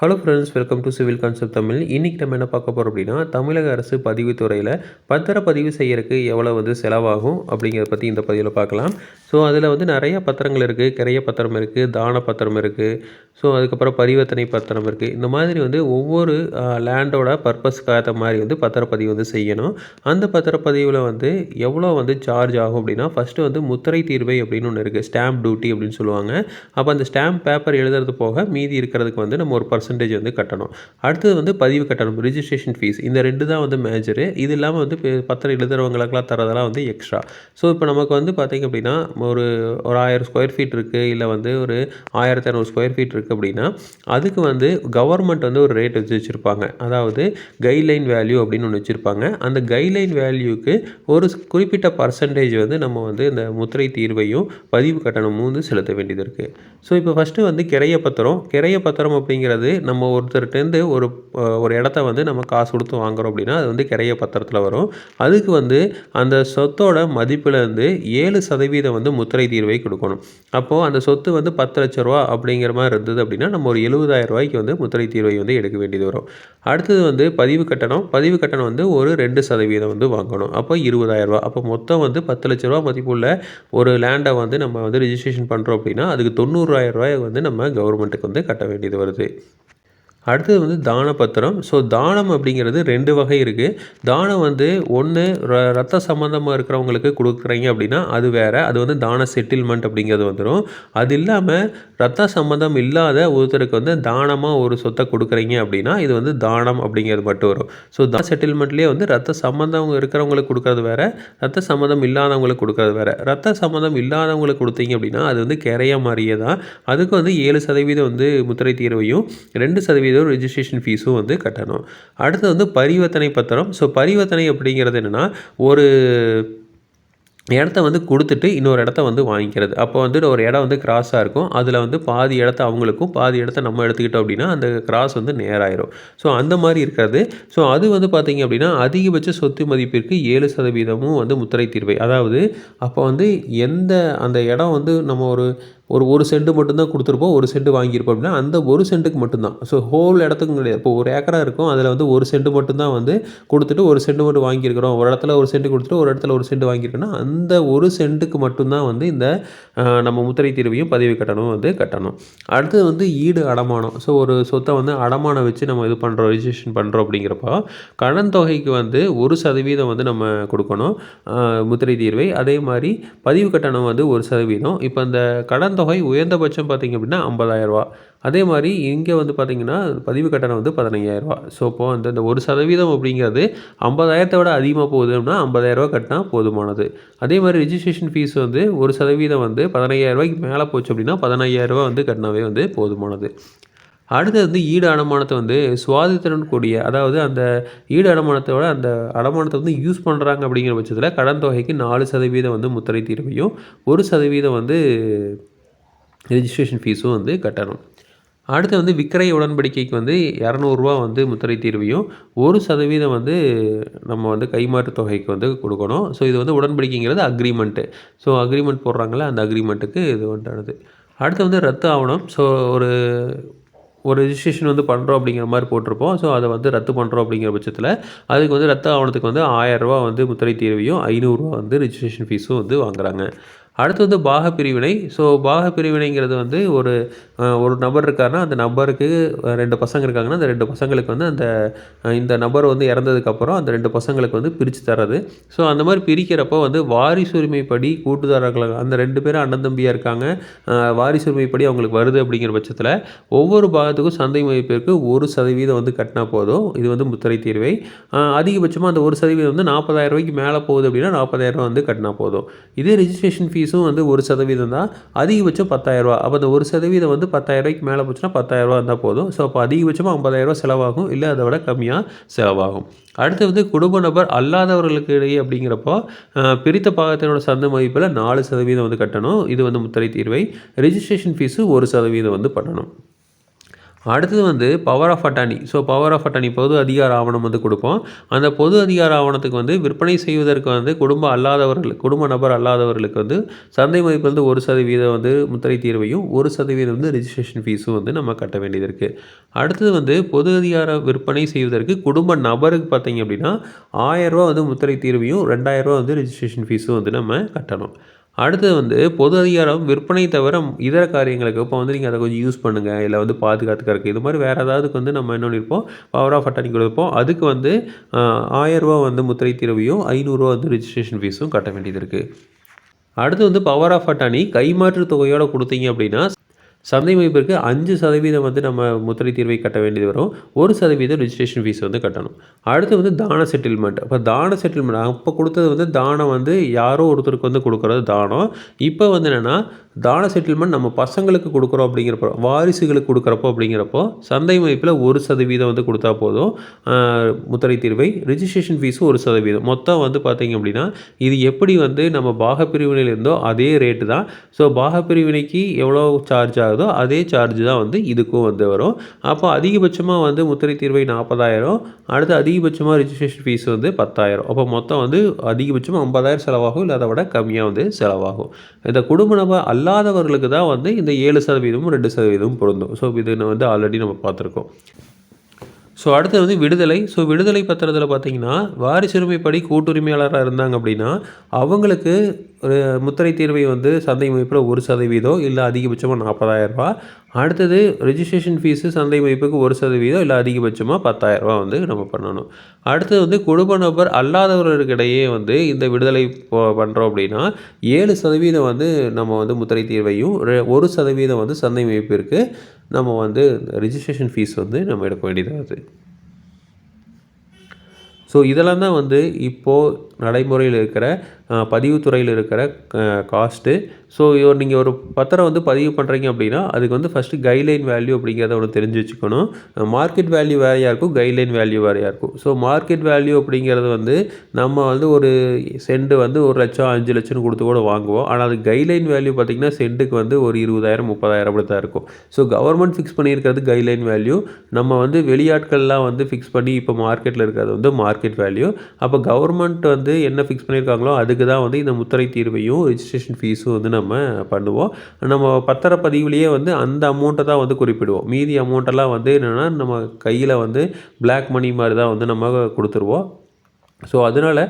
Hello friends welcome to civil concept Tamil இன்றைக்கி நம்ம என்ன பார்க்க போகிறோம் அப்படின்னா தமிழக அரசு பதிவுத்துறையில் பத்திரப்பதிவு செய்யறதுக்கு எவ்வளோ வந்து செலவாகும் அப்படிங்கிறத பற்றி இந்த பதிவில் பார்க்கலாம். ஸோ அதில் வந்து நிறைய பத்திரங்கள் இருக்குது கிரைய பத்திரம் இருக்குது தான பத்திரம் இருக்குது ஸோ அதுக்கப்புறம் பரிவர்த்தனை பத்திரம் இருக்குது இந்த மாதிரி வந்து ஒவ்வொரு லேண்டோட பர்பஸ்க்கு ஏற்ற மாதிரி வந்து பத்திரப்பதிவு வந்து செய்யணும். அந்த பத்திரப்பதிவில் வந்து எவ்வளோ வந்து சார்ஜ் ஆகும் அப்படின்னா ஃபஸ்ட்டு வந்து முத்திரை தீர்வை அப்படின்னு ஒன்று இருக்குது ஸ்டாம்ப் டியூட்டி அப்படின்னு சொல்லுவாங்க. அப்போ அந்த ஸ்டாம்ப் பேப்பர் எழுதுறது போக மீதி இருக்கிறதுக்கு வந்து நம்ம ஒரு பர்சன்டேஜ் வந்து கட்டணும். அடுத்தது வந்து பதிவு கட்டணம் ரிஜிஸ்ட்ரேஷன் ஃபீஸ் இந்த ரெண்டு தான் வந்து மேஜரு இது இல்லாமல் வந்து பத்திரம் எழுதுறவங்களுக்கெல்லாம் தரதெல்லாம் வந்து எக்ஸ்ட்ரா ஸோ இப்போ நமக்கு வந்து பார்த்திங்க அப்படின்னா ஒரு ஒரு ஆயிரம் ஸ்கொயர் ஃபீட் இருக்குது இல்லை வந்து ஒரு ஆயிரத்தி இரநூறு ஸ்கொயர் ஃபீட் இருக்குது அப்படின்னா அதுக்கு வந்து கவர்மெண்ட் வந்து ஒரு ரேட் வச்சு வச்சுருப்பாங்க. அதாவது கைட்லைன் வேல்யூ அப்படின்னு ஒன்று வச்சுருப்பாங்க. அந்த கைட்லைன் வேல்யூக்கு ஒரு குறிப்பிட்ட பர்சன்டேஜ் வந்து நம்ம வந்து இந்த முத்திரை தீர்வையும் பதிவு கட்டணமும் வந்து செலுத்த வேண்டியது இருக்குது ஸோ இப்போ ஃபஸ்ட்டு வந்து கிரைய பத்திரம். கிரைய பத்திரம் அப்படிங்கிறது நம்ம ஒருத்தர்கிட்டேருந்து ஒரு ஒரு இடத்த வந்து நம்ம காசு கொடுத்து வாங்குறோம் அப்படின்னா அது வந்து கிரைய பத்திரத்தில் வரும். அதுக்கு வந்து அந்த சொத்தோட மதிப்புலேருந்து ஏழு சதவீதம் வந்து முத்திரை தீர்வை கொடுக்கணும். அப்போது அந்த சொத்து வந்து பத்து லட்ச ரூபா அப்படிங்கிற மாதிரி இருந்தது அப்படின்னா நம்ம ஒரு எழுபதாயிரம் ரூபாய்க்கு வந்து முத்திரை தீர்வை வந்து எடுக்க வேண்டியது வரும். அடுத்தது வந்து பதிவு கட்டணம். பதிவு கட்டணம் வந்து ஒரு ரெண்டு சதவீதம் வந்து வாங்கணும். அப்போ இருபதாயிரம் ரூபா. அப்போ மொத்தம் வந்து பத்து லட்ச ரூபா மதிப்புள்ள ஒரு லேண்டை வந்து நம்ம வந்து ரிஜிஸ்ட்ரேஷன் பண்ணுறோம் அப்படின்னா அதுக்கு தொண்ணூறு தொண்ணூறாயிரம் ரூபாய் வந்து நம்ம கவர்மெண்ட்டுக்கு வந்து கட்ட வேண்டியது வருது. அடுத்தது வந்து தான பத்திரம் ஸோ தானம் அப்படிங்கிறது ரெண்டு வகை இருக்குது தானம் வந்து ஒன்று ரத்த சம்மந்தமாக இருக்கிறவங்களுக்கு கொடுக்குறீங்க அப்படின்னா அது வேறு. அது வந்து தான செட்டில்மெண்ட் அப்படிங்கிறது வந்துடும் அது இல்லாமல் ரத்த சம்மந்தம் இல்லாத ஒருத்தருக்கு வந்து தானமாக ஒரு சொத்தை கொடுக்குறீங்க அப்படின்னா இது வந்து தானம் அப்படிங்கிறது மட்டும் வரும். ஸோ தான செட்டில்மெண்ட்லேயே வந்து ரத்த சம்மந்தம் இருக்கிறவங்களுக்கு கொடுக்குறது வேறு ரத்த சம்மந்தம் இல்லாதவங்களுக்கு கொடுக்குறது வேறு. ரத்த சம்மந்தம் இல்லாதவங்களுக்கு கொடுத்தீங்க அப்படின்னா அது வந்து கிரைய மாதிரியே தான் அதுக்கு வந்து ஏழு சதவீதம் வந்து முத்திரை தீர்வையும் ரெண்டு சதவீதம் ரெஜிஸ்ட்ரேஷன் ஃபீஸும் வந்து கட்டணும். அடுத்து வந்து பரிவர்த்தனை பத்திரம். ஸோ பரிவர்த்தனை அப்படிங்கிறது என்னென்னா ஒரு இடத்த வந்து கொடுத்துட்டு இன்னொரு இடத்த வந்து வாங்கிக்கிறது. அப்போ வந்து ஒரு இடம் வந்து கிராஸாக இருக்கும். அதில் வந்து பாதி இடத்த அவங்களுக்கும் பாதி இடத்த நம்ம எடுத்துக்கிட்டோம் அப்படின்னா அந்த கிராஸ் வந்து நேராயிரும் ஸோ அந்த மாதிரி இருக்கிறது. ஸோ அது வந்து பார்த்திங்க அப்படின்னா அதிகபட்ச சொத்து மதிப்பிற்கு ஏழு சதவீதமும் வந்து முத்திரை தீர்வை. அதாவது அப்போ வந்து எந்த அந்த இடம் வந்து நம்ம ஒரு ஒரு ஒரு சென்ட் மட்டும்தான் கொடுத்துருப்போம் ஒரு சென்ட் வாங்கியிருப்போம் அப்படின்னா அந்த ஒரு சென்ட்டுக்கு மட்டும்தான். ஸோ ஹோல் இடத்துக்கும் கிடையாது. இப்போ ஒரு ஏக்கராக இருக்கும் அதில் வந்து ஒரு சென்ட் மட்டும்தான் வந்து கொடுத்துட்டு ஒரு சென்ட் மட்டும் வாங்கியிருக்கிறோம். ஒரு இடத்துல ஒரு சென்ட் கொடுத்துட்டு ஒரு இடத்துல ஒரு சென்ட் வாங்கியிருக்கோன்னா அந்த ஒரு சென்ட்டுக்கு மட்டும்தான் வந்து இந்த நம்ம முத்திரை தீர்வையும் பதிவு கட்டணம் வந்து கட்டணும். அடுத்தது வந்து ஈடு அடமானம். ஸோ ஒரு சொத்தை வந்து அடமானம் வச்சு நம்ம இது பண்ணுறோம் ரிஜிஸ்ட்ரேஷன் பண்ணுறோம் அப்படிங்கிறப்போ கடன் தொகைக்கு வந்து ஒரு சதவீதம் வந்து நம்ம கொடுக்கணும் முத்திரை தீர்வை. அதே மாதிரி பதிவு கட்டணம் வந்து ஒரு சதவீதம். இப்போ இந்த கடன் தொகை உயர்ந்தபட்சம் பார்த்திங்க அப்படின்னா 50000 ரூபா. அதே மாதிரி இங்கே வந்து பார்த்தீங்கன்னா பதிவு கட்டணம் வந்து பதினஞ்சாயிரரூபா ஸோ இப்போ அந்த இந்த ஒரு சதவீதம் அப்படிங்கிறது ஐம்பதாயிரத்தை விட அதிகமாக போகுதுன்னா 50000 ரூபா கட்டினா போதுமானது. அதே மாதிரி ரிஜிஸ்ட்ரேஷன் ஃபீஸ் வந்து ஒரு சதவீதம் வந்து 15000 மேலே போச்சு அப்படின்னா 15000 வந்து கட்டினாவே வந்து போதுமானது. அடுத்தது வந்து ஈடு அடமானத்தை வந்து சுவாதித்திறன் கூடிய அதாவது அந்த ஈடு அடமானத்தோட அந்த அடமானத்தை வந்து யூஸ் பண்ணுறாங்க அப்படிங்கிற பட்சத்தில் கடன் தொகைக்கு நாலு சதவீதம் வந்து முத்திரை தீர்வையும் ஒரு சதவீதம் வந்து ரிஜிஸ்ட்ரேஷன் ஃபீஸும் வந்து கட்டணும். அடுத்து வந்து விக்கிரை உடன்படிக்கைக்கு வந்து இரநூறுவா வந்து முத்திரை தீர்வையும் ஒரு சதவீதம் வந்து நம்ம வந்து கைமாற்று தொகைக்கு வந்து கொடுக்கணும். ஸோ இது வந்து உடன்படிக்கைங்கிறது அக்ரிமெண்ட்டு ஸோ அக்ரிமெண்ட் போடுறாங்களே அந்த அக்ரிமெண்ட்டுக்கு இது வந்துடுது அடுத்து வந்து ரத்து ஆவணம். ஸோ ஒரு ஒரு ரிஜிஸ்ட்ரேஷன் வந்து பண்ணுறோம் அப்படிங்கிற மாதிரி போட்டிருப்போம். ஸோ அதை வந்து ரத்து பண்ணுறோம் அப்படிங்கிற பட்சத்தில் அதுக்கு வந்து ரத்து ஆவணத்துக்கு வந்து ஆயிரம் ரூபா வந்து முத்திரை தீர்வையும் ஐநூறுரூவா வந்து ரிஜிஸ்ட்ரேஷன் ஃபீஸும் வந்து வாங்குறாங்க. அடுத்து வந்து பாக பிரிவினை ஸோ பாக பிரிவினைங்கிறது வந்து ஒரு ஒரு நபர் இருக்காருன்னா அந்த நபருக்கு ரெண்டு பசங்க இருக்காங்கன்னா அந்த ரெண்டு பசங்களுக்கு வந்து அந்த இந்த நபர் வந்து இறந்ததுக்கப்புறம் அந்த ரெண்டு பசங்களுக்கு வந்து பிரித்து தர்றது. ஸோ அந்த மாதிரி பிரிக்கிறப்போ வந்து வாரிசுரிமைப்படி கூட்டுதாரர்கள் அந்த ரெண்டு பேரும் அண்ணன் தம்பியாக இருக்காங்க. வாரிசுரிமைப்படி அவங்களுக்கு வருது அப்படிங்கிற பட்சத்தில் ஒவ்வொரு பாகத்துக்கும் சந்தை மதிப்பிற்கு ஒரு சதவீதம் வந்து கட்டினா போதும். இது வந்து முத்திரை தீர்வை. அதிகபட்சமாக அந்த ஒரு சதவீதம் வந்து 40000 ரூபாய்க்கு மேலே போகுது அப்படின்னா நாற்பதாயிரம் வந்து கட்டினா போதும். இதே ரிஜிஸ்ட்ரேஷன் ஃபீஸ் ஃபீஸும் வந்து ஒரு சதவீதம் தான். அதிகபட்சம் 10000 அப்போ அந்த ஒரு சதவீதம் வந்து 10000 ரூபாய்க்கு மேலே போச்சுன்னா 10000 இருந்தால் போதும். ஸோ அப்போ அதிகபட்சமாக 50000 செலவாகும். இல்லை அதை விட கம்மியாக செலவாகும். அடுத்து வந்து குடும்ப நபர் அல்லாதவர்களுக்கு இடையே அப்படிங்கிறப்போ பிரித்த பாகத்தினோட சந்த மதிப்பில் நாலு சதவீதம் வந்து கட்டணும். இது வந்து முத்திரை தீர்வை. ரெஜிஸ்ட்ரேஷன் ஃபீஸு ஒரு சதவீதம் வந்து பண்ணணும். அடுத்தது வந்து power of attorney so power of attorney பொது அதிகார ஆவணம் வந்து கொடுப்போம். அந்த பொது அதிகார ஆவணத்துக்கு வந்து விற்பனை செய்வதற்கு வந்து குடும்ப அல்லாதவர்கள் குடும்ப நபர் அல்லாதவர்களுக்கு வந்து சந்தை மதிப்பு வந்து ஒரு சதவீதம் வந்து முத்திரை தீர்வையும் ஒரு சதவீதம் வந்து ரிஜிஸ்ட்ரேஷன் ஃபீஸும் வந்து நம்ம கட்ட வேண்டியது இருக்குது அடுத்தது வந்து பொது அதிகார விற்பனை செய்வதற்கு குடும்ப நபருக்கு பார்த்தீங்க அப்படின்னா ஆயிரரூவா வந்து முத்திரை தீர்வையும் ரெண்டாயிரரூவா வந்து ரிஜிஸ்ட்ரேஷன் ஃபீஸும் வந்து நம்ம கட்டணும். அடுத்தது வந்து பொது அதிகாரம் விற்பனை தவிர இதர காரியங்களுக்கு. இப்போ வந்து நீங்கள் அதை கொஞ்சம் யூஸ் பண்ணுங்கள் இல்லை வந்து பாதுகாத்துக்கிறதுக்கு இது மாதிரி வேறு ஏதாவதுக்கு வந்து நம்ம என்ன பண்ணியிருப்போம் பவர் ஆஃப் அட்டர்னி கொடுப்போம் அதுக்கு வந்து ஆயரூபா வந்து முத்திரை தீர்வையும் ஐநூறுரூவா வந்து ரிஜிஸ்ட்ரேஷன் ஃபீஸும் கட்ட வேண்டியது இருக்குது அடுத்து வந்து பவர் ஆஃப் அட்டானி கைமாற்று தொகையோடு கொடுத்தீங்க அப்படின்னா சந்தை மதிப்பிற்கு அஞ்சு சதவீதம் வந்து நம்ம முத்திரை தீர்வை கட்ட வேண்டியது வரும். ஒரு சதவீதம் ரிஜிஸ்ட்ரேஷன் ஃபீஸ் வந்து கட்டணும். அடுத்து வந்து தான செட்டில்மெண்ட் அப்போ தான செட்டில்மெண்ட் அப்போ கொடுத்தது வந்து தானம் வந்து யாரோ ஒருத்தருக்கு வந்து கொடுக்குறது தானம். இப்போ வந்து என்னென்னா தான செட்டில்மெண்ட் நம்ம பசங்களுக்கு கொடுக்குறோம் அப்படிங்கிறப்போ வாரிசுகளுக்கு கொடுக்குறப்போ அப்படிங்கிறப்போ சந்தை மதிப்பில் ஒரு சதவீதம் வந்து கொடுத்தா போதும். முத்திரை தீர்வை. ரிஜிஸ்ட்ரேஷன் ஃபீஸும் ஒரு சதவீதம். மொத்தம் வந்து பார்த்திங்க அப்படின்னா இது எப்படி வந்து நம்ம பாகப்பிரிவினையில் இருந்தோ அதே ரேட்டு தான். ஸோ பாகப்பிரிவினைக்கு எவ்வளோ சார்ஜ் ஆகும் அதே சார்ஜ் தான் வந்து இதுக்கும் வந்து வரும். அப்போ அதிகபட்சமாக வந்து முத்திரை தீர்வை நாற்பதாயிரம் அடுத்து அதிகபட்சமாக ரிஜிஸ்ட்ரேஷன் ஃபீஸ் வந்து பத்தாயிரம். அப்போ மொத்தம் வந்து அதிகபட்சமாக ஐம்பதாயிரம் செலவாகும் இல்லை அதை விட கம்மியாக வந்து செலவாகும். இந்த குடும்ப நபர் அல்லாதவர்களுக்கு தான் வந்து இந்த ஏழு சதவீதமும் ரெண்டு சதவீதமும் பொருந்தும். ஸோ இது வந்து ஆல்ரெடி நம்ம பார்த்துருக்கோம். ஸோ அடுத்தது வந்து விடுதலை. ஸோ விடுதலை பத்திரத்தில் பார்த்தீங்கன்னா வாரிசுரிமைப்படி கூட்டுரிமையாளராக இருந்தாங்க அப்படின்னா அவங்களுக்கு ஒரு முத்திரை தீர்வை வந்து சந்தை மதிப்பில் ஒரு சதவீதம் இல்லை அதிகபட்சமாக நாற்பதாயிரரூபா அடுத்தது ரிஜிஸ்ட்ரேஷன் ஃபீஸு சந்தை மதிப்புக்கு ஒரு சதவீதம் இல்லை அதிகபட்சமாக பத்தாயிரரூபா வந்து நம்ம பண்ணணும். அடுத்தது வந்து குடும்ப நபர் அல்லாதவர்களுக்கிடையே வந்து இந்த விடுதலை பண்ணுறோம் அப்படின்னா ஏழு சதவீதம் வந்து நம்ம வந்து முத்திரை தீர்வையும் ஒரு சதவீதம் வந்து சந்தை மதிப்பிற்கு நம்ம வந்து ரிஜிஸ்ட்ரேஷன் ஃபீஸ் வந்து நம்ம எடுக்க இருக்குது ஸோ இதெல்லாம் தான் வந்து இப்போது நடைமுறையில் இருக்கிற பதிவுத்துறையில் இருக்கிற காஸ்ட்டு ஸோ நீங்கள் ஒரு பத்திரம் வந்து பதிவு பண்ணுறீங்க அப்படின்னா அதுக்கு வந்து ஃபஸ்ட்டு கைட்லைன் வேல்யூ அப்படிங்கிறத ஒன்று தெரிஞ்சு வச்சுக்கணும். மார்க்கெட் வேல்யூ வேறையாக இருக்கும் கைட்லைன் வேல்யூ வேறையாக இருக்கும். ஸோ மார்க்கெட் வேல்யூ அப்படிங்கிறது வந்து நம்ம வந்து ஒரு செண்டு வந்து ஒரு லட்சம் அஞ்சு லட்சம்னு கொடுத்து கூட வாங்குவோம். ஆனால் அது கைட்லைன் வேல்யூ பார்த்திங்கன்னா சென்ட்டுக்கு வந்து ஒரு இருபதாயிரம் முப்பதாயிரம் அப்படி தான் இருக்கும். ஸோ கவர்மெண்ட் ஃபிக்ஸ் பண்ணியிருக்கிறது கைட்லைன் வேல்யூ நம்ம வந்து வெளியாட்கள்லாம் வந்து ஃபிக்ஸ் பண்ணி இப்போ மார்க்கெட்டில் இருக்கிறது வந்து மார்க்கெட் வேல்யூ அப்போ கவர்மெண்ட் வந்து என்ன ஃபிக்ஸ் பண்ணியிருக்காங்களோ அதுக்கு தான் வந்து இந்த முத்திரை தீர்வையும் ரிஜிஸ்ட்ரேஷன் ஃபீஸும் வந்து நம்ம பண்ணுவோம். நம்ம பத்திரப்பதிவுலேயே வந்து அந்த அமௌண்ட்டை தான் வந்து குறிப்பிடுவோம். மீதி அமௌண்ட்டெல்லாம் வந்து என்னென்னா நம்ம கையில் வந்து பிளாக் மணி மாதிரி தான் வந்து நம்ம கொடுத்துருவோம். ஸோ அதனால்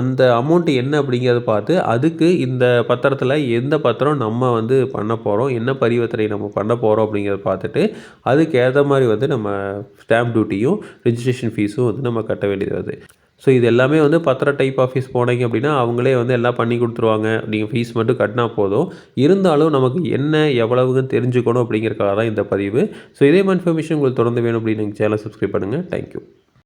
அந்த அமௌண்ட்டு என்ன அப்படிங்கிறத பார்த்து அதுக்கு இந்த பத்திரத்தில் எந்த பத்திரம் நம்ம வந்து பண்ண போகிறோம் என்ன பரிவர்த்தனை நம்ம பண்ண போகிறோம் அப்படிங்கிறத பார்த்துட்டு அதுக்கு ஏற்ற மாதிரி வந்து நம்ம ஸ்டாம்ப் டியூட்டியும் ரிஜிஸ்ட்ரேஷன் ஃபீஸும் வந்து நம்ம கட்ட வேண்டியது வருது. ஸோ இது எல்லாமே வந்து பத்திர டைப் ஆஃபீஸ் போனீங்க அப்படின்னா அவங்களே வந்து எல்லாம் பண்ணி கொடுத்துருவாங்க. நீங்கள் ஃபீஸ் மட்டும் கட்டினா போதும். இருந்தாலும் நமக்கு என்ன எவ்வளவுன்னு தெரிஞ்சுக்கணும் அப்படிங்கிறக்காக தான் இந்த பதிவு. ஸோ இதே மாதிரி இன்ஃபர்மேஷன் உங்களுக்கு தொடர்ந்து வேணும் அப்படின்னு நீங்கள் சேனல் சப்ஸ்கிரைப் பண்ணுங்கள் தேங்க்யூ